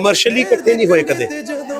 Commercially ਇਕੱਠੇ ਨਹੀਂ ਹੋਏ ਕਦੇ।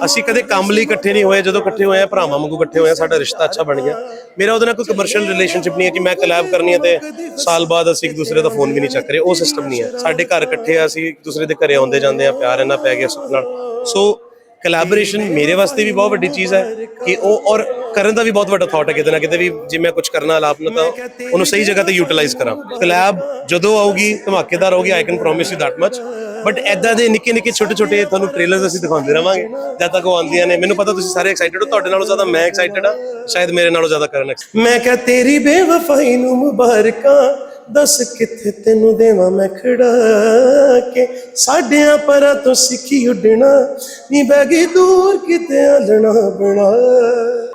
ਅਸੀਂ ਕਦੇ ਕੰਮ ਲਈ ਇਕੱਠੇ ਨਹੀਂ ਹੋਏ, ਜਦੋਂ ਇਕੱਠੇ ਹੋਏ ਆ, ਭਰਾਵਾਂ ਵਾਂਗੂ ਇਕੱਠੇ ਹੋਏ ਆ, ਸਾਡਾ ਰਿਸ਼ਤਾ ਅੱਛਾ ਬਣ ਗਿਆ। ਮੇਰਾ ਉਹਦੇ ਨਾਲ ਕੋਈ ਕਮਰਸ਼ੀਅਲ ਰਿਲੇਸ਼ਨਸ਼ਿਪ ਨਹੀਂ ਹੈ ਕਿ ਮੈਂ ਕਲੈਬ ਕਰਨੀ ਹੈ ਤੇ ਸਾਲ ਬਾਅਦ ਅਸੀਂ ਇੱਕ ਦੂਸਰੇ ਦਾ ਫੋਨ ਵੀ ਨਹੀਂ ਚੱਕ ਰਹੇ। ਉਹ ਸਿਸਟਮ ਨਹੀਂ ਹੈ। ਸਾਡੇ ਘਰ ਇਕੱਠੇ ਆ ਅਸੀਂ, ਇੱਕ ਦੂਸਰੇ ਦੇ ਘਰੇ ਆਉਂਦੇ ਜਾਂਦੇ ਆ, ਪਿਆਰ ਇਹਨਾਂ ਪੈ ਗਿਆ ਸੁੱਖ ਨਾਲ। ਸੋ ਕੋਲੈਬੋਰੇਸ਼ਨ ਮੇਰੇ ਵਾਸਤੇ ਵੀ ਬਹੁਤ ਵੱਡੀ ਚੀਜ਼ ਹੈ ਕਿ ਉਹ ਔਰ ਕਰਨ ਦਾ ਵੀ ਬਹੁਤ ਵੱਡਾ ਥਾਟ ਹੈ ਕਿਤੇ ਨਾ ਕਿਤੇ ਵੀ ਜੇ ਮੈਂ ਕੁਝ ਕਰਨਾ ਆਲਾਪ ਨੂੰ ਤਾਂ ਉਹਨੂੰ ਸਹੀ ਜਗ੍ਹਾ ਤੇ ਯੂਟਿਲਾਈਜ਼ ਕਰਾਂ। ਕੋਲੈਬ ਜਦੋਂ ਆਊਗੀ, ਧਮਾਕੇਦਾਰ ਹੋਊਗੀ I can promise you that much but ਐਦਾਂ ਦੇ ਨਿੱਕੇ ਨਿੱਕੇ ਛੋਟੇ ਛੋਟੇ ਤੁਹਾਨੂੰ ਟ੍ਰੇਲਰਸ ਅਸੀਂ ਦਿਖਾਉਂਦੇ ਰਵਾਂਗੇ। ਜਦ ਤੱਕ ਉਹ ਆਉਂਦੀਆਂ ਨੇ, ਮੈਨੂੰ ਪਤਾ ਤੁਸੀਂ ਸਾਰੇ ਐਕਸਾਈਟਡ ਹੋ, ਤੁਹਾਡੇ ਨਾਲੋਂ ਜ਼ਿਆਦਾ ਮੈਂ ਐਕਸਾਈਟਡ ਆ ਸ਼ਾਇਦ ਮੇਰੇ ਨਾਲੋਂ ਜ਼ਿਆਦਾ ਕਰਨ ਮੈਂ ਕਿਹਾ ਤੇਰੀ ਬੇਵਫਾਈ ਨੂੰ ਮੁਬਾਰਕਾਂ। ਦੱਸ ਕਿੱਥੇ ਤੈਨੂੰ ਦੇਵਾਂ ਮੈਂ ਖੜਾ ਕੇ ਸਾਡਿਆਂ ਪਰਾਂ ਤੋਂ ਸਿੱਖੀ ਉੱਡਣਾ ਨੀ ਬਹਿ ਗਈ ਦੂਰ ਕਿਤੇ ਆਲਣਾ ਬਣਾ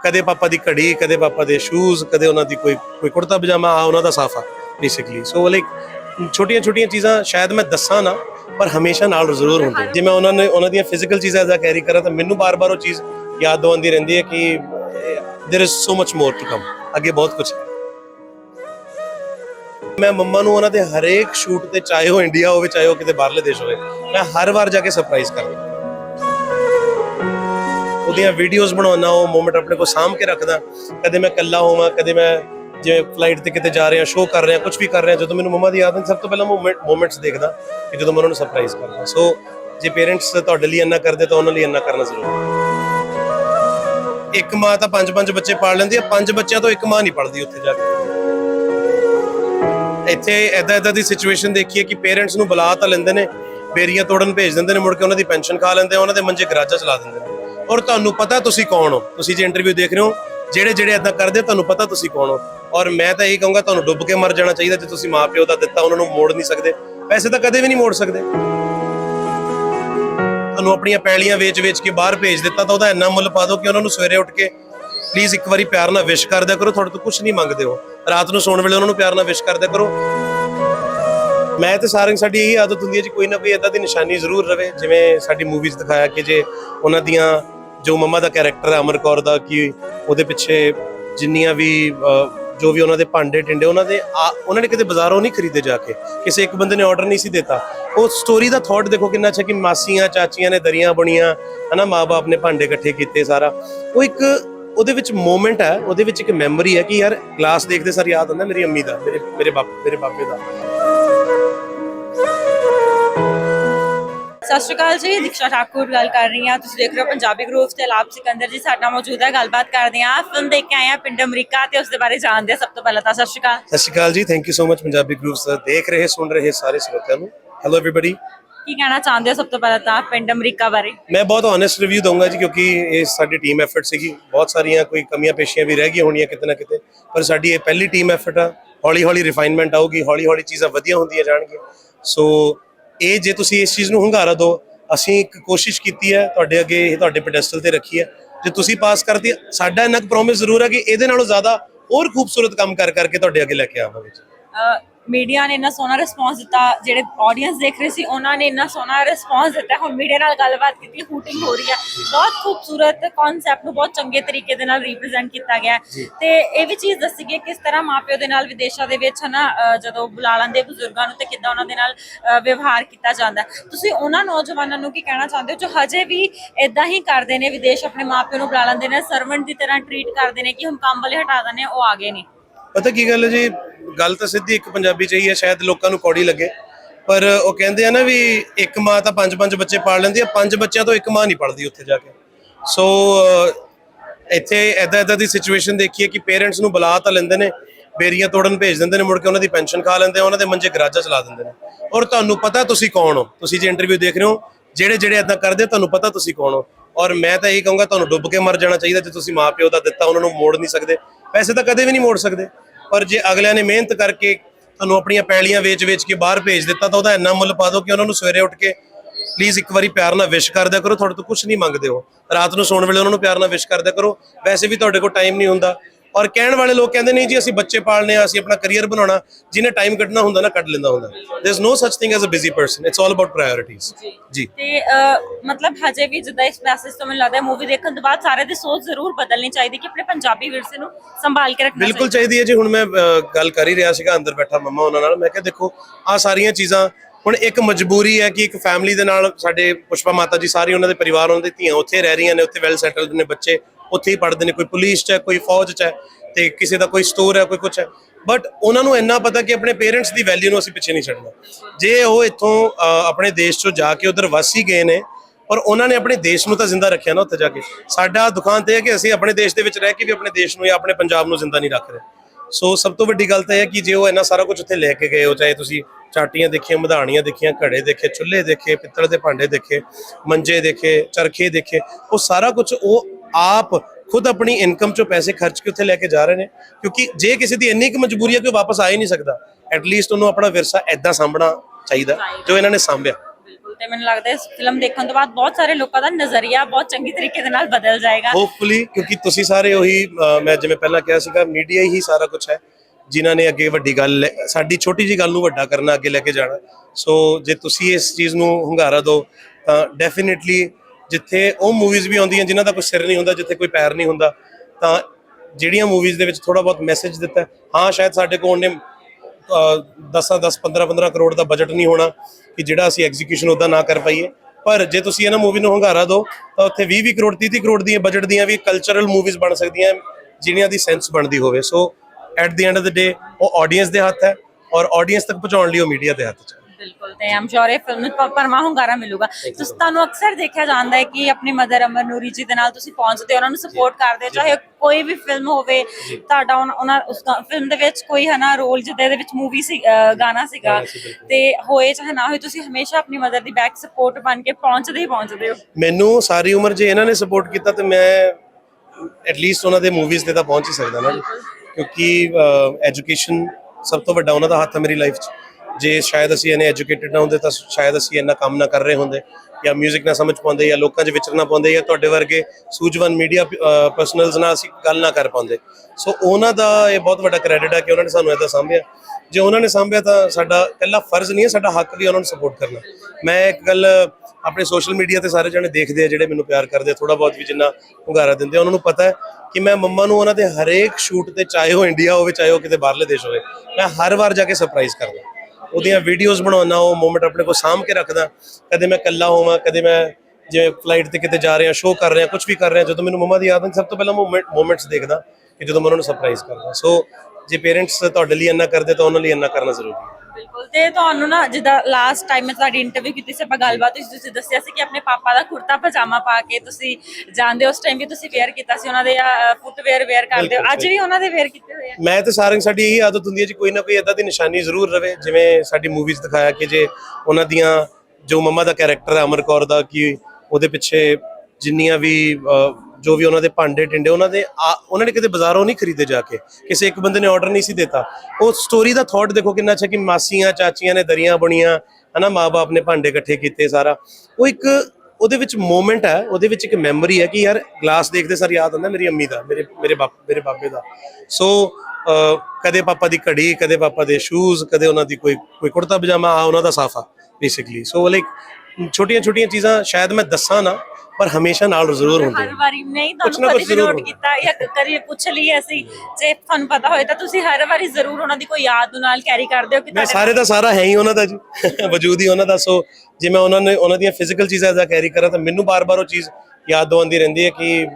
ਕਦੇ ਪਾਪਾ ਦੀ ਘੜੀ ਕਦੇ ਪਾਪਾ ਦੇ ਸ਼ੂਜ਼ ਕਦੇ ਉਹਨਾਂ ਦੀ ਕੋਈ ਕੋਈ ਕੁੜਤਾ ਪਜਾਮਾ ਆ ਉਹਨਾਂ ਦਾ ਸਾਫਾ ਬੇਸਿਕਲੀ ਸੋ ਲਾਈਕ ਛੋਟੀਆਂ ਛੋਟੀਆਂ ਚੀਜ਼ਾਂ ਸ਼ਾਇਦ ਮੈਂ ਦੱਸਾਂ ਨਾ ਪਰ ਹਮੇਸ਼ਾ ਨਾਲ ਜ਼ਰੂਰ ਹੁੰਦੀ ਜੇ ਮੈਂ ਉਹਨਾਂ ਨੇ ਉਹਨਾਂ ਦੀਆਂ ਫਿਜ਼ੀਕਲ ਚੀਜ਼ਾਂ ਐਜ਼ਾ ਕੈਰੀ ਕਰਾਂ ਤਾਂ ਮੈਨੂੰ ਬਾਰ-ਬਾਰ ਉਹ ਚੀਜ਼ ਯਾਦ ਆਉਂਦੀ ਰਹਿੰਦੀ ਹੈ ਕਿ there is so much more to come ਅੱਗੇ ਬਹੁਤ ਕੁਝ ਹੈ ਮੈਂ ਮੰਮਾ ਨੂੰ ਉਹਨਾਂ ਦੇ ਹਰੇਕ ਸ਼ੂਟ ਤੇ ਚਾਹੇ ਉਹ ਇੰਡੀਆ ਹੋਵੇ, ਚਾਹੇ ਉਹ ਕਿਤੇ ਬਾਹਰਲੇ ਦੇਸ਼ ਹੋਵੇ, ਮੈਂ ਹਰ ਵਾਰ ਜਾ ਕੇ ਸਰਪ੍ਰਾਈਜ਼ ਕਰਦਾ ਉਹਦੀਆਂ ਵੀਡੀਓਜ਼ ਬਣਾਉਣਾ ਉਹ ਮੂਮੈਂਟ ਆਪਣੇ ਕੋਲ ਸਾਂਭ ਕੇ ਰੱਖਦਾ। ਕਦੇ ਮੈਂ ਇਕੱਲਾ ਹੋਵਾਂ, ਕਦੇ ਮੈਂ ਜਿਵੇਂ ਫਲਾਈਟ ਤੇ ਕਿਤੇ ਜਾ ਰਿਹਾ ਸ਼ੋਅ ਕਰ ਰਿਹਾ ਕੁਝ ਵੀ ਕਰ ਰਿਹਾ, ਜਦੋਂ ਮੈਨੂੰ ਮੰਮਾ ਦੀ ਯਾਦ ਆਉਂਦੀ, ਸਭ ਤੋਂ ਪਹਿਲਾਂ ਮੂਮੈਂਟ ਮੂਮੈਂਟਸ ਦੇਖਦਾ ਕਿ ਜਦੋਂ ਮੈਂ ਉਹਨਾਂ ਨੂੰ ਸਰਪ੍ਰਾਈਜ਼ ਕਰਦਾ। ਸੋ ਜੇ ਪੇਰੈਂਟਸ ਤੁਹਾਡੇ ਲਈ ਇੰਨਾ ਕਰਦੇ, ਤਾਂ ਉਹਨਾਂ ਲਈ ਇੰਨਾ ਕਰਨਾ ਜ਼ਰੂਰੀ ਇੱਕ ਮਾਂ ਤਾਂ ਪੰਜ ਪੰਜ ਬੱਚੇ ਪਾਲ ਲੈਂਦੀ ਹੈ, ਪੰਜ ਬੱਚਿਆਂ ਤੋਂ ਇੱਕ ਮਾਂ ਨਹੀਂ ਪੜਦੀ ਉੱਥੇ ਜਾ ਕੇ। ਇੱਥੇ ਐਦਾਂ ਐਦਾਂ ਦੀ ਸਿਚੁਏਸ਼ਨ ਦੇਖੀ ਹੈ ਕਿ ਪੇਰੈਂਟਸ ਨੂੰ ਬੁਲਾ ਤਾਂ ਲੈਂਦੇ ਨੇ, ਬੇਰੀਆਂ ਤੋੜਨ ਭੇਜ ਦਿੰਦੇ ਨੇ, ਮੁੜ ਕੇ ਉਹਨਾਂ ਦੀ ਪੈਨਸ਼ਨ ਖਾ ਲੈਂਦੇ ਉਹਨਾਂ ਦੇ ਮੰਜੇ ਗਰਾਜਾ ਚਲਾ ਦਿੰਦੇ ਨੇ। ਔਰ ਤੁਹਾਨੂੰ ਪਤਾ ਤੁਸੀਂ ਕੌਣ ਹੋ? ਤੁਸੀਂ ਜੇ ਇੰਟਰਵਿਊ ਦੇਖ ਰਹੇ ਹੋ, ਜਿਹੜੇ ਜਿਹੜੇ ਐਦਾਂ ਕਰਦੇ, ਤੁਹਾਨੂੰ ਪਤਾ ਤੁਸੀਂ ਕੌਣ ਹੋ? ਔਰ ਮੈਂ ਤਾਂ ਇਹ ਕਹੂੰਗਾ, ਤੁਹਾਨੂੰ ਡੁੱਬ ਕੇ ਮਰ ਜਾਣਾ ਚਾਹੀਦਾ ਜੇ ਤੁਸੀਂ ਮਾਪਿਓ ਦਾ ਦਿੱਤਾ, ਉਹਨਾਂ ਨੂੰ ਮੋੜ ਨਹੀਂ ਸਕਦੇ। ਪੈਸੇ ਤਾਂ ਕਦੇ ਵੀ ਨਹੀਂ ਮੋੜ ਸਕਦੇ। ਤੁਹਾਨੂੰ ਆਪਣੀਆਂ ਪੈਲੀਆਂ ਵੇਚ-ਵੇਚ ਕੇ ਬਾਹਰ ਭੇਜ ਦਿੱਤਾ, ਤਾਂ ਉਹਦਾ ਇੰਨਾ ਮੁੱਲ ਪਾ ਦਿਓ ਕਿ ਉਹਨਾਂ ਨੂੰ ਸਵੇਰੇ ਉੱਠ ਕੇ ਪਲੀਜ਼ ਇੱਕ ਵਾਰੀ ਪਿਆਰ ਨਾਲ ਵਿਸ਼ ਕਰਦਿਆ ਕਰੋ, ਤੁਹਾਡੇ ਤੋਂ ਕੁਝ ਨਹੀਂ ਮੰਗਦੇ ਹੋ ਰਾਤ ਨੂੰ ਸੌਣ ਵੇਲੇ ਉਹਨਾਂ ਨੂੰ ਪਿਆਰ ਨਾਲ ਵਿਸ਼ ਕਰ ਕਰੋ। ਮੈਂ ਤੇ ਸਾਰਿਆਂ ਸਾਡੀ ਇਹੀ ਆਦਤ ਹੁੰਦੀ ਹੈ ਜੀ, ਕੋਈ ਨਾ ਕੋਈ ਇਦਾਂ ਦੀ ਨਿਸ਼ਾਨੀ ਜ਼ਰੂਰ ਰਵੇ, ਜਿਵੇਂ ਸਾਡੀ ਮੂਵੀਜ਼ ਦਿਖਾਇਆ ਕਿ ਜੇ ਉਹਨਾਂ ਦੀਆਂ ਜੋ ਮੰਮਾ ਦਾ ਕੈਰੈਕਟਰ ਹੈ, ਅਮਰ ਕੌਰ ਦਾ, ਕਿ ਉਹਦੇ ਪਿੱਛੇ ਜਿੰਨੀਆਂ ਵੀ ਜੋ ਵੀ ਉਹਨਾਂ ਦੇ ਭਾਂਡੇ ਟਿੰਡੇ, ਉਹਨਾਂ ਦੇ ਉਹਨਾਂ ਨੇ ਕਿਤੇ ਬਾਜ਼ਾਰੋਂ ਨਹੀਂ ਖਰੀਦੇ ਜਾ ਕੇ। ਕਿਸੇ ਇੱਕ ਬੰਦੇ ਨੇ ਆਰਡਰ ਨਹੀਂ ਸੀ ਦਿੱਤਾ। ਉਹ ਸਟੋਰੀ ਦਾ ਥਾਟ ਦੇਖੋ ਕਿੰਨਾ ਅੱਛਾ ਕਿ ਮਾਸੀਆਂ, ਚਾਚੀਆਂ ਨੇ ਦਰੀਆਂ ਬਣੀਆਂ, ਹਨਾ ਮਾਪੇ ਨੇ ਭਾਂਡੇ ਇਕੱਠੇ ਕੀਤੇ ਸਾਰਾ। ਉਹ ਇੱਕ ਉਹਦੇ ਵਿੱਚ ਮੂਮੈਂਟ ਹੈ ਉਹਦੇ ਵਿੱਚ ਇੱਕ ਮੈਮਰੀ ਹੈ ਕਿ ਯਾਰ ਗਲਾਸ ਦੇਖਦੇ ਸਾਰ ਯਾਦ ਆਉਂਦਾ ਮੇਰੀ ਅੰਮੀ ਦਾ ਮੇਰੇ ਮੇਰੇ ਬਾਪ ਮੇਰੇ ਬਾਪੇ ਦਾ ਸਤਿ ਸ਼੍ਰੀ ਅਕਾਲ ਜੀ ਦੀਕਸ਼ਾ ਠਾਕੁਰ ਗੱਲ ਕਰ ਰਹੀ ਹਾਂ ਤੁਸੀਂ ਦੇਖ ਰਹੇ ਹੋ ਪੰਜਾਬੀ ਗਰੁੱਪ ਤੇ ਲਾਭ ਸਿਕੰਦਰ ਜੀ ਸਾਡਾ ਮੌਜੂਦ ਹੈ ਗੱਲਬਾਤ ਕਰਦੇ ਹਾਂ ਫਿਲਮ ਦੇਖ ਕੇ ਆਏ ਹਾਂ ਪਿੰਡ ਅਮਰੀਕਾ ਤੇ ਉਸ ਦੇ ਬਾਰੇ ਜਾਣਦੇ ਹਾਂ ਸਭ ਤੋਂ ਪਹਿਲਾਂ ਤਾਂ ਸਤਿ ਸ਼੍ਰੀ ਅਕਾਲ ਸਤਿ ਸ਼੍ਰੀ ਅਕਾਲ ਜੀ thank you so much Punjabi groups ਦੇਖ ਰਹੇ ਸੁਣ ਰਹੇ ਸਾਰੇ ਸਰੋਤਿਆਂ ਨੂੰ ਹੈਲੋ एवरीबॉडी ਕੀ ਕਹਿਣਾ ਚਾਹੁੰਦੇ ਹੋ ਸਭ ਤੋਂ ਪਹਿਲਾਂ ਤਾਂ ਪਿੰਡ ਅਮਰੀਕਾ ਬਾਰੇ? ਮੈਂ ਬਹੁਤ ਓਨੈਸਟ ਰਿਵਿਊ ਦਊਂਗਾ ਜੀ ਕਿਉਂਕਿ ਇਹ ਸਾਡੀ ਟੀਮ ਐਫਰਟ ਸੀਗੀ। ਬਹੁਤ ਸਾਰੀਆਂ ਕੋਈ ਕਮੀਆਂ ਪੇਸ਼ੀਆਂ ਵੀ ਰਹਿ ਗਈਆਂ ਹੋਣੀਆਂ ਕਿਤੇ ਨਾ ਕਿਤੇ ਪਰ ਸਾਡੀ ਇਹ ਪਹਿਲੀ ਟੀਮ ਐਫਰਟ ਆ। ਹੌਲੀ ਹੌਲੀ ਰਿਫਾਈਨਮੈਂਟ ਆਊਗੀ ਹੌਲੀ ਹੌਲੀ ਚੀਜ਼ਾਂ ਵਧੀਆ ਹੁੰਦੀਆਂ ਜਾਣਗੀਆਂ। ਸੋ ਇਹ ਜੇ ਤੁਸੀਂ ਇਸ ਚੀਜ਼ ਨੂੰ ਹੁੰਗਾਰਾ ਦਿਓ ਅਸੀਂ ਇੱਕ ਕੋਸ਼ਿਸ਼ ਕੀਤੀ ਹੈ ਤੁਹਾਡੇ ਅੱਗੇ ਇਹ ਤੁਹਾਡੇ ਪੈਡੈਸਟਲ ਤੇ ਰੱਖੀ ਹੈ। ਜੇ ਤੁਸੀਂ ਪਾਸ ਕਰਤੀ ਸਾਡਾ ਇੰਨਾ ਪ੍ਰੋਮਿਸ ਜ਼ਰੂਰ ਹੈ ਕਿ ਇਹਦੇ ਨਾਲੋਂ ਜ਼ਿਆਦਾ ਹੋਰ ਖੂਬਸੂਰਤ ਕੰਮ ਕਰ ਕਰਕੇ ਤੁਹਾਡੇ ਅੱਗੇ ਲੈ ਕੇ ਆਵਾਂਗੇ ਜੀ। ਮੀਡੀਆ ਨੇ ਇੰਨਾ ਸੋਹਣਾ ਰਿਸਪੌਂਸ ਦਿੱਤਾ ਜਿਹੜੇ ਆਡੀਅנס ਦੇਖ ਰਹੇ ਸੀ ਉਹਨਾਂ ਨੇ ਇੰਨਾ ਸੋਹਣਾ ਰਿਸਪੌਂਸ ਦਿੱਤਾ ਹੁਣ ਮੀਡੀਆ ਨਾਲ ਗੱਲਬਾਤ ਕੀਤੀ ਹੂਟਿੰਗ ਹੋ ਰਹੀ ਹੈ ਬਹੁਤ ਖੂਬਸੂਰਤ ਕਨਸੈਪਟ ਨੂੰ ਬਹੁਤ ਚੰਗੇ ਤਰੀਕੇ ਦੇ ਨਾਲ ਰਿਪਰੈਜ਼ੈਂਟ ਕੀਤਾ ਗਿਆ। ਤੇ ਇਹ ਵੀ ਚੀਜ਼ ਦੱਸੀ ਗਈ ਕਿਸ ਤਰ੍ਹਾਂ ਮਾਪਿਓ ਦੇ ਨਾਲ ਵਿਦੇਸ਼ਾਂ ਦੇ ਵਿੱਚ ਹਨਾ ਜਦੋਂ ਬੁਲਾ ਲੈਂਦੇ ਬਜ਼ੁਰਗਾਂ ਨੂੰ ਤੇ ਕਿੱਦਾਂ ਉਹਨਾਂ ਦੇ ਨਾਲ ਵਿਵਹਾਰ ਕੀਤਾ ਜਾਂਦਾ। ਤੁਸੀਂ ਉਹਨਾਂ ਨੌਜਵਾਨਾਂ ਨੂੰ ਕੀ ਕਹਿਣਾ ਚਾਹੁੰਦੇ ਹੋ ਜੋ ਹਜੇ ਵੀ ਇਦਾਂ ਹੀ ਕਰਦੇ ਨੇ ਵਿਦੇਸ਼ ਆਪਣੇ ਮਾਪਿਓ ਨੂੰ ਬੁਲਾ ਲੈਂਦੇ ਨੇ ਸਰਵੈਂਟ ਦੀ ਤਰ੍ਹਾਂ ਟਰੀਟ ਕਰਦੇ ਨੇ ਕਿ ਹੁਣ ਕੰਮ ਵਾਲੇ ਹਟਾ ਦਿੰਦੇ ਆ, ਉਹ ਆ ਗਏ ਨੇ ਪਤਾ ਕੀ ਗੱਲ ਹੈ ਜੀ ਗੱਲ ਤਾਂ ਸਿੱਧੀ ਇੱਕ ਪੰਜਾਬੀ ਚ ਹੀ ਹੈ, ਸ਼ਾਇਦ ਲੋਕਾਂ ਨੂੰ ਕੌੜੀ ਲੱਗੇ। ਪਰ ਉਹ ਕਹਿੰਦੇ ਆ ਨਾ ਵੀ ਇੱਕ ਮਾਂ ਤਾਂ ਪੰਜ ਪੰਜ ਬੱਚੇ ਪਾਲ ਲੈਂਦੀ ਹੈ ਪੰਜ ਬੱਚਿਆਂ ਤੋਂ ਇੱਕ ਮਾਂ ਨਹੀਂ ਪੜਦੀ ਉੱਥੇ ਜਾ ਕੇ। ਸੋ ਇੱਥੇ ਐਦਾਂ ਐਦਾਂ ਦੀ ਸਿਚੁਏਸ਼ਨ ਦੇਖੀਏ ਕਿ ਪੇਰੈਂਟਸ ਨੂੰ ਬੁਲਾ ਤਾਂ ਲੈਂਦੇ ਨੇ, ਬੇਰੀਆਂ ਤੋੜਨ ਭੇਜ ਦਿੰਦੇ ਨੇ, ਮੁੜ ਕੇ ਉਹਨਾਂ ਦੀ ਪੈਨਸ਼ਨ ਖਾ ਲੈਂਦੇ ਆ, ਉਹਨਾਂ ਦੇ ਮੰਜੇ ਗਰਾਜਾ ਚਲਾ ਦਿੰਦੇ ਨੇ। ਔਰ ਤੁਹਾਨੂੰ ਪਤਾ ਤੁਸੀਂ ਕੌਣ ਹੋ? ਤੁਸੀਂ ਜੇ ਇੰਟਰਵਿਊ ਦੇਖ ਰਹੇ ਹੋ, ਜਿਹੜੇ ਜਿਹੜੇ ਐਦਾਂ ਕਰਦੇ ਤੁਹਾਨੂੰ ਪਤਾ ਤੁਸੀਂ ਕੌਣ ਹੋ? ਔਰ ਮੈਂ ਤਾਂ ਇਹ ਕਹੂੰਗਾ, ਤੁਹਾਨੂੰ ਡੁੱਬ ਕੇ ਮਰ ਜਾਣਾ ਚਾਹੀਦਾ ਜੇ ਤੁਸੀਂ ਮਾਪਿਓ ਦਾ ਦਿੱਤਾ, ਉਹਨਾਂ ਨੂੰ ਮੋੜ ਨਹੀਂ ਸਕਦੇ। ਪੈਸੇ ਤਾਂ ਕਦੇ ਵੀ ਨਹੀਂ ਮੋੜ ਸਕਦੇ। ਪਰ ਜੇ ਅਗਲਿਆਂ ਨੇ ਮਿਹਨਤ ਕਰਕੇ ਤੁਹਾਨੂੰ ਆਪਣੀਆਂ ਪੈਲੀਆਂ ਵੇਚ-ਵੇਚ ਕੇ ਬਾਹਰ ਭੇਜ ਦਿੱਤਾ ਤਾਂ ਉਹਦਾ ਇੰਨਾ ਮੁੱਲ ਪਾ ਦਿਓ ਕਿ ਉਹਨਾਂ ਨੂੰ ਸਵੇਰੇ ਉੱਠ ਕੇ ਪਲੀਜ਼ ਇੱਕ ਵਾਰੀ ਪਿਆਰ ਨਾਲ ਵਿਸ਼ ਕਰਦਿਆ ਕਰੋ, ਤੁਹਾਡੇ ਤੋਂ ਕੁਝ ਨਹੀਂ ਮੰਗਦੇ ਹੋ ਰਾਤ ਨੂੰ ਸੌਣ ਵੇਲੇ ਉਹਨਾਂ ਨੂੰ ਪਿਆਰ ਨਾਲ ਵਿਸ਼ ਕਰਦਿਆ ਕਰੋ। ਵੈਸੇ ਵੀ ਤੁਹਾਡੇ ਕੋਲ ਟਾਈਮ ਨਹੀਂ ਹੁੰਦਾ। ਔਰ ਕਹਿਣ ਵਾਲੇ ਲੋਕ ਕਹਿੰਦੇ ਨਹੀਂ ਜੀ ਅਸੀਂ ਬੱਚੇ ਪਾਲਨੇ ਆ ਅਸੀਂ ਆਪਣਾ ਕੈਰੀਅਰ ਬਣਾਉਣਾ ਜਿਹਨੇ ਟਾਈਮ ਕੱਢਣਾ ਹੁੰਦਾ ਨਾ ਕੱਢ ਲੈਂਦਾ ਹੁੰਦਾ। There is no such thing as a busy person it's all about priorities ਜੀ। ਤੇ ਮਤਲਬ ਹਜੇ ਵੀ ਜਿੱਦਾਂ ਇਸ ਮੈਸੇਜ ਤੋਂ ਮੈਨੂੰ ਲੱਗਦਾ ਹੈ ਮੂਵੀ ਦੇਖਣ ਤੋਂ ਬਾਅਦ ਸਾਰੇ ਦੀ ਸੋਚ ਜ਼ਰੂਰ ਬਦਲਣੀ ਚਾਹੀਦੀ ਕਿ ਆਪਣੇ ਪੰਜਾਬੀ ਵਿਰਸੇ ਨੂੰ ਸੰਭਾਲ ਕੇ ਰੱਖਣਾ ਬਿਲਕੁਲ ਚਾਹੀਦੀ। ਹੈ ਜੀ। ਹੁਣ ਮੈਂ ਗੱਲ ਕਰ ਹੀ ਰਿਹਾ ਸੀਗਾ ਅੰਦਰ ਬੈਠਾ ਮੰਮਾ ਉਹਨਾਂ ਨਾਲ। ਮੈਂ ਕਿਹਾ ਦੇਖੋ ਆ ਸਾਰੀਆਂ ਚੀਜ਼ਾਂ ਹੁਣ ਇੱਕ ਮਜਬੂਰੀ ਹੈ ਕਿ ਇੱਕ ਫੈਮਿਲੀ ਦੇ ਨਾਲ ਸਾਡੇ ਪੁਸ਼ਪਾ ਮਾਤਾ ਜੀ ਸਾਰੇ ਉਹਨਾਂ ਦੇ ਪਰਿਵਾਰ ਉਹਨਾਂ ਦੇ ਧੀਆਂ ਉੱਥੇ ਰਹਿ ਰਹੀਆਂ ਨੇ ਉੱਥੇ ਵੈਲ ਸੈਟਲਡ ਨੇ ਬੱਚੇ। ਉੱਥੇ ਹੀ ਪੜ੍ਹਦੇ ਨੇ, ਕੋਈ ਪੁਲਿਸ 'ਚ ਹੈ, ਕੋਈ ਫੌਜ 'ਚ ਹੈ ਤੇ ਕਿਸੇ ਦਾ ਕੋਈ ਸਟੋਰ ਹੈ, ਕੋਈ ਕੁਝ ਹੈ। ਬਟ ਉਹਨਾਂ ਨੂੰ ਇੰਨਾ ਪਤਾ ਕਿ ਆਪਣੇ ਪੇਰੈਂਟਸ ਦੀ ਵੈਲਿਊ ਨੂੰ ਅਸੀਂ ਪਿੱਛੇ ਨਹੀਂ ਛੱਡਣਾ। ਜੇ ਉਹ ਇੱਥੋਂ ਆਪਣੇ ਦੇਸ਼ 'ਚੋਂ ਜਾ ਕੇ ਉਧਰ ਵਸ ਹੀ ਗਏ ਨੇ, ਪਰ ਉਹਨਾਂ ਨੇ ਆਪਣੇ ਦੇਸ਼ ਨੂੰ ਤਾਂ ਜ਼ਿੰਦਾ ਰੱਖਿਆ ਨਾ ਉੱਥੇ ਜਾ ਕੇ। ਸਾਡਾ ਦੁਕਾਨ ਤੇ ਹੈ ਕਿ ਅਸੀਂ ਆਪਣੇ ਦੇਸ਼ ਦੇ ਵਿੱਚ ਰਹਿ ਕੇ ਵੀ ਆਪਣੇ ਦੇਸ਼ ਨੂੰ ਜਾਂ ਆਪਣੇ ਪੰਜਾਬ ਨੂੰ ਜ਼ਿੰਦਾ ਨਹੀਂ ਰੱਖ ਰਹੇ। ਸੋ ਸਭ ਤੋਂ ਵੱਡੀ ਗੱਲ ਤਾਂ ਇਹ ਹੈ ਕਿ ਜੇ ਉਹ ਇੰਨਾ ਸਾਰਾ ਕੁਝ ਉੱਥੇ ਲੈ ਕੇ ਗਏ ਹੋ, ਚਾਹੇ ਤੁਸੀਂ ਚਾਟੀਆਂ ਦੇਖੀਆਂ, ਮਧਾਣੀਆਂ ਦੇਖੀਆਂ, ਘੜੇ ਦੇਖੇ, ਚੁੱਲ੍ਹੇ ਦੇਖੇ, ਪਿੱਤਲ ਦੇ ਭਾਂਡੇ ਦੇਖੇ, ਮੰਜੇ ਦੇਖੇ, ਚਰਖੇ ਦੇਖੇ, ਉਹ ਸਾਰਾ ਕੁਝ ਉਹ ਆਪ ਖੁਦ ਆਪਣੀ ਇਨਕਮ ਚੋਂ ਪੈਸੇ ਖਰਚ ਕੇ ਉੱਥੇ ਲੈ ਕੇ ਜਾ ਰਹੇ ਨੇ ਕਿਉਂਕਿ ਜੇ ਕਿਸੇ ਦੀ ਇੰਨੀ ਕੁ ਮਜਬੂਰੀ ਹੈ ਕਿ ਉਹ ਵਾਪਸ ਆ ਹੀ ਨਹੀਂ ਸਕਦਾ ਐਟਲੀਸਟ ਉਹਨੂੰ ਆਪਣਾ ਵਿਰਸਾ ਐਦਾਂ ਸਾਂਭਣਾ ਚਾਹੀਦਾ ਜੋ ਇਹਨਾਂ ਨੇ ਸਾਂਭਿਆ। ਬਿਲਕੁਲ ਤੇ ਮੈਨੂੰ ਲੱਗਦਾ ਇਸ ਫਿਲਮ ਦੇਖਣ ਤੋਂ ਬਾਅਦ ਬਹੁਤ ਸਾਰੇ ਲੋਕਾਂ ਦਾ ਨਜ਼ਰੀਆ ਬਹੁਤ ਚੰਗੀ ਤਰੀਕੇ ਦੇ ਨਾਲ ਬਦਲ ਜਾਏਗਾ। ਹੋਪਫੁਲੀ ਕਿਉਂਕਿ ਤੁਸੀਂ ਸਾਰੇ ਉਹੀ ਮੈਂ ਜਿਵੇਂ ਪਹਿਲਾਂ ਕਿਹਾ ਸੀਗਾ ਮੀਡੀਆ ਹੀ ਸਾਰਾ ਕੁਝ ਹੈ ਜਿਨ੍ਹਾਂ ਨੇ ਅੱਗੇ ਵੱਡੀ ਗੱਲ ਸਾਡੀ ਛੋਟੀ ਜੀ ਗੱਲ ਨੂੰ ਵੱਡਾ ਕਰਨਾ ਅੱਗੇ ਲੈ ਕੇ ਜਾਣਾ। ਸੋ ਜੇ ਤੁਸੀਂ ਇਸ ਚੀਜ਼ ਨੂੰ ਹੁੰਗਾਰਾ ਦਿਓ ਤਾਂ ਡੈਫੀਨਿਟਲੀ ਜਿੱਥੇ ਉਹ ਮੂਵੀਜ਼ ਵੀ ਆਉਂਦੀਆਂ ਜਿਨ੍ਹਾਂ ਦਾ ਕੋਈ ਸਿਰ ਨਹੀਂ ਹੁੰਦਾ, ਜਿੱਥੇ ਕੋਈ ਪੈਰ ਨਹੀਂ ਹੁੰਦਾ, ਤਾਂ ਜਿਹੜੀਆਂ ਮੂਵੀਜ਼ ਦੇ ਵਿੱਚ ਥੋੜਾ ਬਹੁਤ ਮੈਸੇਜ ਦਿੱਤਾ ਹਾਂ। ਸ਼ਾਇਦ ਸਾਡੇ ਕੋਲ ਨੇ 10 10 15 15 ਕਰੋੜ ਦਾ ਬਜਟ ਨਹੀਂ ਹੋਣਾ ਕਿ ਜਿਹੜਾ ਅਸੀਂ ਐਗਜ਼ੀਕਿਊਸ਼ਨ ਉਹਦਾ ਨਾ ਕਰ ਪਾਈਏ। ਪਰ ਜੇ ਤੁਸੀਂ ਇਹਨਾਂ ਮੂਵੀ ਨੂੰ ਹੰਗਾਰਾ ਦਿਓ, ਤਾਂ ਉੱਥੇ 20 20 ਕਰੋੜ 30 30 ਕਰੋੜ ਦੀਆਂ ਬਜਟ ਦੀਆਂ ਵੀ ਕਲਚਰਲ ਮੂਵੀਜ਼ ਬਣ ਸਕਦੀਆਂ ਜਿਨ੍ਹਾਂ ਦੀ ਸੈਂਸ ਬਣਦੀ ਹੋਵੇ। So at the end of the day ਉਹ ਆਡੀਅנס ਦੇ ਹੱਥ ਹੈ ਔਰ ਆਡੀਅנס ਤੱਕ ਪਹੁੰਚਾਉਣ ਲਈ ਉਹ ਮੀਡੀਆ ਦੇ ਹੱਥ ਹੈ। ਬਿਲਕੁਲ ਤੇ ਆਮ ਸ਼ੋਰ ਇਹ ਫਿਲਮ ਨੂੰ ਪਰਮਾ ਹੁੰਗਾਰਾ ਮਿਲੂਗਾ। ਤੁਸੀਂ ਤੁਹਾਨੂੰ ਅਕਸਰ ਦੇਖਿਆ ਜਾਂਦਾ ਹੈ ਕਿ ਆਪਣੀ ਮਦਰ ਅਮਰ ਨੂਰੀ ਜੀ ਦੇ ਨਾਲ ਤੁਸੀਂ ਪਹੁੰਚਦੇ ਹੋ ਉਹਨਾਂ ਨੂੰ ਸਪੋਰਟ ਕਰਦੇ ਹੋ ਚਾਹੇ ਕੋਈ ਵੀ ਫਿਲਮ ਹੋਵੇ ਤੁਹਾਡਾ ਉਹਨਾਂ- ਉਸ ਫਿਲਮ ਦੇ ਵਿੱਚ ਕੋਈ ਹਨਾ ਰੋਲ ਜਿੱਦਾਂ ਦੇ ਵਿੱਚ ਮੂਵੀ ਸੀ ਗਾਣਾ ਸੀਗਾ। ਤੇ ਹੋਏ ਚਾਹੇ ਨਾ ਹੋਏ ਤੁਸੀਂ ਹਮੇਸ਼ਾ ਆਪਣੀ ਮਦਰ ਦੀ ਬੈਕ ਸਪੋਰਟ ਬਣ ਕੇ ਪਹੁੰਚਦੇ ਹੀ ਪਹੁੰਚਦੇ ਹੋ। ਮੈਨੂੰ ਸਾਰੀ ਉਮਰ ਜੇ ਇਹਨਾਂ ਨੇ ਸਪੋਰਟ ਕੀਤਾ ਤੇ ਮੈਂ ਐਟਲੀਸਟ ਉਹਨਾਂ ਦੇ ਮੂਵੀਜ਼ ਤੇ ਤਾਂ ਪਹੁੰਚ ਹੀ ਸਕਦਾ ਨਾ। ਕਿਉਂਕਿ ਐਜੂਕੇਸ਼ਨ ਸਭ ਤੋਂ ਵੱਡਾ ਉਹਨਾਂ ਦਾ ਹੱਥ ਹੈ ਮੇਰੀ ਲਾਈਫ 'ਚ। ਜੇ ਸ਼ਾਇਦ ਅਸੀਂ ਇਹਨੇ ਐਜੂਕੇਟਿਡ ਨਾ ਹੁੰਦੇ ਤਾਂ ਸ਼ਾਇਦ ਅਸੀਂ ਇੰਨਾ ਕੰਮ ਨਾ ਕਰ ਰਹੇ ਹੁੰਦੇ ਜਾਂ 뮤직 ਨਾ ਸਮਝ ਪਾਉਂਦੇ ਜਾਂ ਲੋਕਾਂ 'ਚ ਵਿਚਰਨਾ ਪਾਉਂਦੇ ਜਾਂ ਤੁਹਾਡੇ ਵਰਗੇ ਸੂਝਵਾਨ ਮੀਡੀਆ ਪਰਸਨਲਸ ਨਾਲ ਅਸੀਂ ਗੱਲ ਨਾ ਕਰ ਪਾਉਂਦੇ। ਸੋ ਉਹਨਾਂ ਦਾ ਇਹ ਬਹੁਤ ਵੱਡਾ ਕ੍ਰੈਡਿਟ ਹੈ ਕਿ ਉਹਨਾਂ ਨੇ ਸਾਨੂੰ ਇਦਾਂ ਸਾਂਭਿਆ। ਜੇ ਉਹਨਾਂ ਨੇ ਸਾਂਭਿਆ ਤਾਂ ਸਾਡਾ ਇਕੱਲਾ ਫਰਜ਼ ਨਹੀਂ ਹੈ, ਸਾਡਾ ਹੱਕ ਵੀ ਉਹਨਾਂ ਨੂੰ ਸਪੋਰਟ ਕਰਨਾ। ਮੈਂ ਇੱਕ ਗੱਲ ਆਪਣੇ ਸੋਸ਼ਲ ਮੀਡੀਆ ਤੇ ਸਾਰੇ ਜਣੇ ਦੇਖਦੇ ਆ, ਜਿਹੜੇ ਮੈਨੂੰ ਪਿਆਰ ਕਰਦੇ ਆ ਥੋੜਾ ਬਹੁਤ ਵੀ ਜਿੰਨਾ ਹੁੰਗਾਰਾ ਦਿੰਦੇ ਆ, ਉਹਨਾਂ ਨੂੰ ਪਤਾ ਹੈ ਕਿ ਮੈਂ ਮੰਮਾ ਨੂੰ ਉਹਨਾਂ ਦੇ ਹਰੇਕ ਸ਼ੂਟ ਤੇ ਚਾਹੇ ਉਹ ਇੰਡੀਆ ਹੋਵੇ, ਚਾਹੇ ਉਹ ਕਿਤੇ ਬਾਹਰਲੇ ਦੇਸ਼ ਹੋਵੇ, ਮੈਂ ਹਰ ਵਾਰ ਜਾ ਕੇ ਸਰਪ੍ਰਾਈਜ਼ ਕਰਦਾ। ਉਹਦੀਆਂ ਵੀਡੀਓਜ਼ ਬਣਾਉਣਾ, ਉਹ ਮੂਮੈਂਟ ਆਪਣੇ ਕੋਲ ਸਾਂਭ ਕੇ ਰੱਖਦਾ। ਕਦੇ ਮੈਂ ਇਕੱਲਾ ਹੋਵਾਂ, ਕਦੇ ਮੈਂ ਜਿਵੇਂ ਫਲਾਈਟ ਤੇ ਕਿਤੇ ਜਾ ਰਿਹਾ ਸ਼ੋਅ ਕਰ ਰਿਹਾ ਕੁਝ ਵੀ ਕਰ ਰਿਹਾ, ਜਦੋਂ ਮੈਨੂੰ ਮੰਮਾ ਦੀ ਯਾਦ ਆਉਂਦੀ, ਸਭ ਤੋਂ ਪਹਿਲਾਂ ਮੂਮੈਂਟ ਮੂਮੈਂਟਸ ਦੇਖਦਾ ਕਿ ਜਦੋਂ ਮੈਂ ਉਹਨਾਂ ਨੂੰ ਸਰਪ੍ਰਾਈਜ਼ ਕਰਦਾ। ਸੋ ਜੇ ਪੇਰੈਂਟਸ ਤੁਹਾਡੇ ਲਈ ਇੰਨਾ ਕਰਦੇ, ਤਾਂ ਉਹਨਾਂ ਲਈ ਇੰਨਾ ਕਰਨਾ ਜ਼ਰੂਰੀ ਹੈ। ਬਿਲਕੁਲ। ਤੇ ਤੁਹਾਨੂੰ ਨਾ ਜਿੱਦਾਂ ਲਾਸਟ ਟਾਈਮ ਮੈਂ ਤੁਹਾਡੀ ਇੰਟਰਵਿਊ ਕੀਤੀ ਸੀ ਆਪਾਂ ਗੱਲਬਾਤ ਸੀ ਤੁਸੀਂ ਦੱਸਿਆ ਸੀ ਕਿ ਆਪਣੇ ਪਾਪਾ ਦਾ ਕੁਰਤਾ ਪਜਾਮਾ ਪਾ ਕੇ ਤੁਸੀਂ ਜਾਂਦੇ ਉਸ ਟਾਈਮ ਵੀ ਤੁਸੀਂ ਵੇਅਰ ਕੀਤਾ ਸੀ ਉਹਨਾਂ ਦੇ ਫੁੱਟਵੇਅਰ ਵੇਅਰ ਕਰਦੇ ਹੋ। ਅੱਜ ਵੀ ਉਹਨਾਂ ਦੇ ਵੇਅਰ ਕੀਤੇ ਹੋਏ ਆ? ਮੈਂ ਤੇ ਸਾਰਿਆਂ ਸਾਡੀ ਇਹੀ ਆਦਤ ਹੁੰਦੀ ਹੈ ਜੀ ਕੋਈ ਨਾ ਕੋਈ ਇਦਾਂ ਦੀ ਨਿਸ਼ਾਨੀ ਜ਼ਰੂਰ ਰਵੇ ਜਿਵੇਂ ਸਾਡੀ ਮੂਵੀਜ਼ ਦਿਖਾਇਆ ਕਿ ਜੇ ਉਹਨਾਂ ਦੀਆਂ ਜੋ ਮੰਮਾ ਦਾ ਕੈਰੈਕਟਰ ਹੈ ਅਮਰ ਕੌਰ ਦਾ ਕਿ ਉਹਦੇ ਪਿੱਛੇ ਜਿੰਨੀਆਂ ਵੀ ਜੋ ਵੀ ਉਹਨਾਂ ਦੇ ਭਾਂਡੇ ਟਿੰਡੇ, ਉਹਨਾਂ ਦੇ ਆ- ਉਹਨਾਂ ਨੇ ਕਿਤੇ ਬਾਜ਼ਾਰੋਂ ਨਹੀਂ ਖਰੀਦੇ ਜਾ ਕੇ। ਕਿਸੇ ਇੱਕ ਬੰਦੇ ਨੇ ਆਰਡਰ ਨਹੀਂ ਸੀ ਦਿੱਤਾ। ਉਹ ਸਟੋਰੀ ਦਾ ਥਾਟ ਦੇਖੋ ਕਿੰਨਾ ਅੱਛਾ ਕਿ ਮਾਸੀਆਂ, ਚਾਚੀਆਂ ਨੇ ਦਰੀਆਂ ਬਣੀਆਂ, ਹਨਾ ਮਾਪੇ ਨੇ ਭਾਂਡੇ ਇਕੱਠੇ ਕੀਤੇ ਸਾਰਾ। ਉਹ ਇੱਕ ਉਹਦੇ ਵਿੱਚ ਮੂਮੈਂਟ ਹੈ, ਉਹਦੇ ਵਿੱਚ ਇੱਕ ਮੈਮਰੀ ਹੈ ਕਿ ਯਾਰ ਗਲਾਸ ਦੇਖਦੇ ਸਰ ਯਾਦ ਆਉਂਦਾ ਮੇਰੀ ਅੰਮੀ ਦਾ, ਮੇਰੇ ਮੇਰੇ ਬਾਪ, ਮੇਰੇ ਬਾਬੇ ਦਾ। ਸੋ ਕਦੇ ਪਾਪਾ ਦੀ ਘੜੀ, ਕਦੇ ਪਾਪਾ ਦੇ ਸ਼ੂਜ਼ ਕਦੇ ਉਹਨਾਂ ਦੀ ਕੋਈ ਕੋਈ ਕੁੜਤਾ ਪਜਾਮਾ ਆ ਉਹਨਾਂ ਦਾ ਸਾਫਾ ਬੇਸਿਕਲੀ ਸੋ ਲਾਈਕ ਛੋਟੀਆਂ ਛੋਟੀਆਂ ਚੀਜ਼ਾਂ, ਸ਼ਾਇਦ ਮੈਂ ਦੱਸਾਂ ਨਾ ਪਰ ਹਮੇਸ਼ਾ ਨਾਲ ਜ਼ਰੂਰ ਹਰ ਹੁੰਦੀਆਂ ਵਾਰੀ ਨਹੀਂ ਕੁਛ ਨਾ ਤੁਹਾਨੂੰ ਕੁਛ ਕਦੀ ਵੀ ਜ਼ਰੂਰ ਨੋਟ ਹੁੰਦਾ। ਕੀਤਾ ਜਾਂ ਕਰੀ ਪੁੱਛ ਲਈ ਅਸੀਂ ਜੇ ਤੁਹਾਨੂੰ ਪਤਾ ਹੋਏ ਤਾਂ ਤੁਸੀਂ ਹਰ ਵਾਰੀ ਜ਼ਰੂਰ ਉਹਨਾਂ ਦੀ ਕੋਈ ਯਾਦ ਨੂੰ ਨਾਲ ਕੈਰੀ ਕਰਦੇ ਹੋ ਕਿ ਮੈਂ ਤੁਹਾਡੇ ਸਾਰੇ ਦਾ ਸਾਰਾ ਹੈ ਹੀ ਉਹਨਾਂ ਦਾ ਜੀ ਵਜੂਦ ਹੀ ਉਹਨਾਂ ਦਾ ਸੋ ਜੇ ਮੈਂ ਉਹਨਾਂ ਨੇ ਉਹਨਾਂ ਦੀਆਂ ਫਿਜ਼ੀਕਲ ਚੀਜ਼ਾਂ ਦਾ ਕੈਰੀ ਕਰਾਂ ਤਾਂ ਮੈਨੂੰ ਬਾਰ-ਬਾਰ ਉਹ ਚੀਜ਼ ਯਾਦ ਦਵਾਉਂਦੀ ਰਹਿੰਦੀ ਹੈ ਕਿ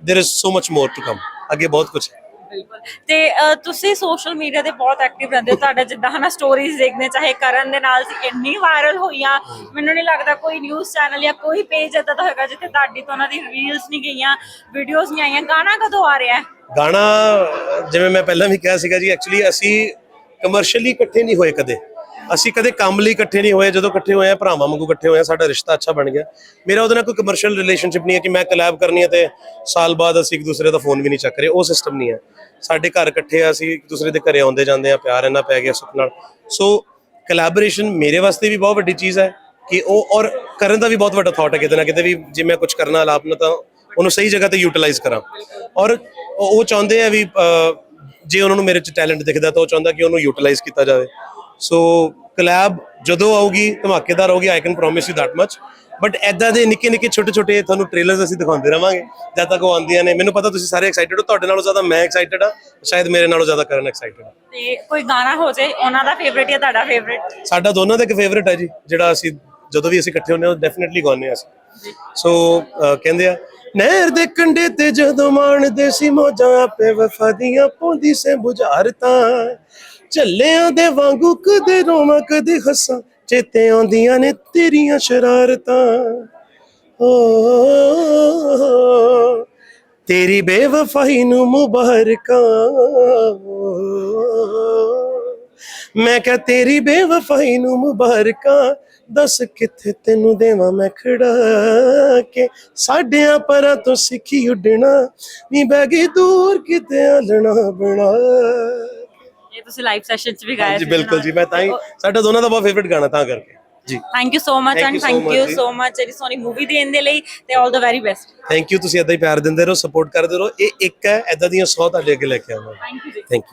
there is so much more to come ਅੱਗੇ ਬਹੁਤ ਕੁਝ ਹੈ ਬਿਲਕੁਲ। ਤੇ ਅਹ, ਤੁਸੀਂ ਸੋਸ਼ਲ ਮੀਡੀਆ ਤੇ ਬਹੁਤ ਐਕਟਿਵ ਰਹਿੰਦੇ ਹੋ। ਤੁਹਾਡਾ ਜਿੱਦਾਂ ਹਨਾ ਸਟੋਰੀਜ਼ ਦੇਖਦੇ ਚਾਹੇ ਕਰਨ ਦੇ ਨਾਲ ਸੀ ਇੰਨੀ ਵਾਇਰਲ ਹੋਈਆਂ। ਮੈਨੂੰ ਨਹੀਂ ਲੱਗਦਾ ਕੋਈ ਨਿਊਜ਼ ਚੈਨਲ ਜਾਂ ਕੋਈ ਪੇਜ ਏਦਾਂ ਦਾ ਹੋਏਗਾ ਜਿੱਥੇ ਤੁਹਾਡੀ ਤੋਂ ਉਹਨਾਂ ਦੀ ਰੀਲਸ ਨਹੀਂ ਗਈਆਂ ਵੀਡੀਓਜ਼ ਨਹੀਂ ਆਈਆਂ। ਗਾਣਾ ਕਦੋਂ ਆ ਰਿਹਾ? ਹੈ ਗਾਣਾ ਜਿਵੇਂ ਮੈਂ ਪਹਿਲਾਂ ਵੀ ਕਿਹਾ ਸੀਗਾ ਜੀ ਐਕਚੁਅਲੀ ਅਸੀਂ ਕਮਰਸ਼ੀਅਲੀ ਇਕੱਠੇ ਨਹੀਂ ਹੋਏ ਕਦੇ। ਅਸੀਂ ਕਦੇ ਕੰਮ ਲਈ ਇਕੱਠੇ ਨਹੀਂ ਹੋਏ ਜਦੋਂ ਇਕੱਠੇ ਹੋਏ ਆ ਭਰਾਵਾਂ ਵਾਂਗੂ ਇਕੱਠੇ ਹੋਏ ਆ ਸਾਡਾ ਰਿਸ਼ਤਾ ਅੱਛਾ ਬਣ ਗਿਆ। ਮੇਰਾ ਉਹਦੇ ਨਾਲ ਕੋਈ ਕਮਰਸ਼ੀਅਲ ਰਿਲੇਸ਼ਨਸ਼ਿਪ ਨਹੀਂ ਹੈ ਕਿ ਮੈਂ ਕਲੈਬ ਕਰਨੀ ਹੈ ਤੇ ਸਾਲ ਬਾਅਦ ਅਸੀਂ ਇੱਕ ਦੂਸਰੇ ਦਾ ਫੋਨ ਵੀ ਨਹੀਂ ਚੱਕ ਰਹੇ ਉਹ ਸਿਸਟਮ ਨਹੀਂ ਹੈ। ਸਾਡੇ ਘਰ ਇਕੱਠੇ ਆ ਅਸੀਂ ਇੱਕ ਦੂਸਰੇ ਦੇ ਘਰੇ ਆਉਂਦੇ ਜਾਂਦੇ ਆ ਪਿਆਰ ਇੰਨਾ ਪੈ ਗਿਆ ਸੁੱਖ ਨਾਲ। ਸੋ ਕੋਲੈਬੋਰੇਸ਼ਨ ਮੇਰੇ ਵਾਸਤੇ ਵੀ ਬਹੁਤ ਵੱਡੀ ਚੀਜ਼ ਹੈ ਕਿ ਉਹ ਔਰ ਕਰਨ ਦਾ ਵੀ ਬਹੁਤ ਵੱਡਾ ਥਾਟ ਹੈ ਕਿਤੇ ਨਾ ਕਿਤੇ ਵੀ ਜੇ ਮੈਂ ਕੁਝ ਕਰਨਾ ਆਲਾਪ ਨਾ ਤਾਂ ਉਹਨੂੰ ਸਹੀ ਜਗ੍ਹਾ ਤੇ ਯੂਟਿਲਾਈਜ਼ ਕਰਾਂ। ਔਰ ਉਹ ਉਹ ਚਾਹੁੰਦੇ ਆ ਵੀ ਅਹ, ਜੇ ਉਹਨਾਂ ਨੂੰ ਮੇਰੇ ਚ ਟੈਲੈਂਟ ਦਿਖਦਾ ਤਾਂ ਉਹ ਚਾਹੁੰਦਾ ਕਿ ਉਹਨੂੰ ਯੂਟਿਲਾਈਜ਼ ਕੀਤਾ ਜਾਵੇ। ਸੋ ਕੋਲੈਬ ਜਦੋਂ ਆਊਗੀ ਧਮਾਕੇਦਾਰ ਹੋਊਗੀ I can promise you that much but ਐਦਾਂ ਦੇ ਨਿੱਕੇ ਨਿੱਕੇ ਛੋਟੇ ਛੋਟੇ ਤੁਹਾਨੂੰ ਟ੍ਰੇਲਰਸ ਅਸੀਂ ਦਿਖਾਉਂਦੇ ਰਵਾਂਗੇ। ਜਦ ਤੱਕ ਉਹ ਆਉਂਦੀਆਂ ਨੇ। ਮੈਨੂੰ ਪਤਾ ਤੁਸੀਂ ਸਾਰੇ ਐਕਸਾਈਟਡ ਹੋ। ਤੁਹਾਡੇ ਨਾਲੋਂ ਜ਼ਿਆਦਾ ਮੈਂ ਐਕਸਾਈਟਡ ਆ ਸ਼ਾਇਦ ਮੇਰੇ ਨਾਲੋਂ ਜ਼ਿਆਦਾ ਕਰਨ ਐਕਸਾਈਟਡ ਤੇ ਕੋਈ ਗਾਣਾ ਹੋ ਜਾਏ ਉਹਨਾਂ ਦਾ ਫੇਵਰੇਟ ਜਾਂ ਤੁਹਾਡਾ ਫੇਵਰੇਟ ਸਾਡਾ ਦੋਨਾਂ ਦਾ ਇੱਕ ਫੇਵਰਿਟ ਹੈ ਜੀ। ਜਿਹੜਾ ਅਸੀਂ ਜਦੋਂ ਵੀ ਅਸੀਂ ਇਕੱਠੇ ਹੁੰਦੇ ਹਾਂ ਡੈਫੀਨਿਟਲੀ ਗਾਉਂਦੇ ਹਾਂ ਅਸੀਂ। ਸੋ ਕਹਿੰਦੇ ਆ ਨਹਿਰ ਦੇ ਕੰਢੇ ਤੇ ਜਦੋਂ ਮਾਣਦੇ ਸੀ ਮੋਜਾਂ ਆਪੇ ਵਫਾ ਦੀਆਂ ਪੌਂਦੀ ਸੇ ਬੁਝਾਰਤਾਂ। ਝੱਲਿਆਂ ਦੇ ਵਾਂਗੂ ਕਦੇ ਰੋਵਾਂ, ਕਦੇ ਹੱਸਾਂ, ਚੇਤੇ ਆਉਂਦੀਆਂ ਨੇ ਤੇਰੀਆਂ ਸ਼ਰਾਰਤਾਂ। ਓ, ਤੇਰੀ ਬੇਵਫਾਈ ਨੂੰ ਮੁਬਾਰਕਾਂ। ਮੈਂ ਕਿਹਾ, ਤੇਰੀ ਬੇਵਫਾਈ ਨੂੰ ਮੁਬਾਰਕਾਂ। ਦੱਸ ਕਿੱਥੇ ਤੈਨੂੰ ਦੇਵਾਂ ਮੈਂ ਖੜਾ ਕੇ? ਸਾਡਿਆਂ ਪਰਾਂ ਤੋਂ ਸਿੱਖੀ ਉੱਡਣਾ, ਨੀ ਬਹਿ ਗਈ ਦੂਰ ਕਿਤੇ ਆਲਣਾ ਬਣਾ। ਇਹ ਤੁਸੀਂ ਲਾਈਵ ਸੈਸ਼ਨ 'ਚ ਵੀ ਗਾਇਆ ਜੀ ਬਿਲਕੁਲ ਜੀ ਮੈਂ ਤਾਂ ਹੀ ਸਾਡਾ ਦੋਨਾਂ ਦਾ ਬਹੁਤ ਫੇਵਰਿਟ ਗਾਣਾ ਤਾਂ ਕਰਕੇ। ਜੀ। Thank you so much and thank you. So much ਜਿਹੜੀ ਸੋਨੀ ਮੂਵੀ ਦੇਣ ਦੇ ਲਈ ਤੇ 올 the very best thank you ਤੁਸੀਂ ਇਦਾਂ ਹੀ ਪਿਆਰ ਦਿੰਦੇ ਰਹੋ ਸਪੋਰਟ ਕਰਦੇ ਰਹੋ। ਇਹ ਇੱਕ ਹੈ ਇਦਾਂ ਦੀਆਂ 100 ਤੁਹਾਡੇ ਅੱਗੇ ਲੈ ਕੇ ਆਵਾਂਗੇ ਥੈਂਕ ਯੂ ਜੀ। Thank you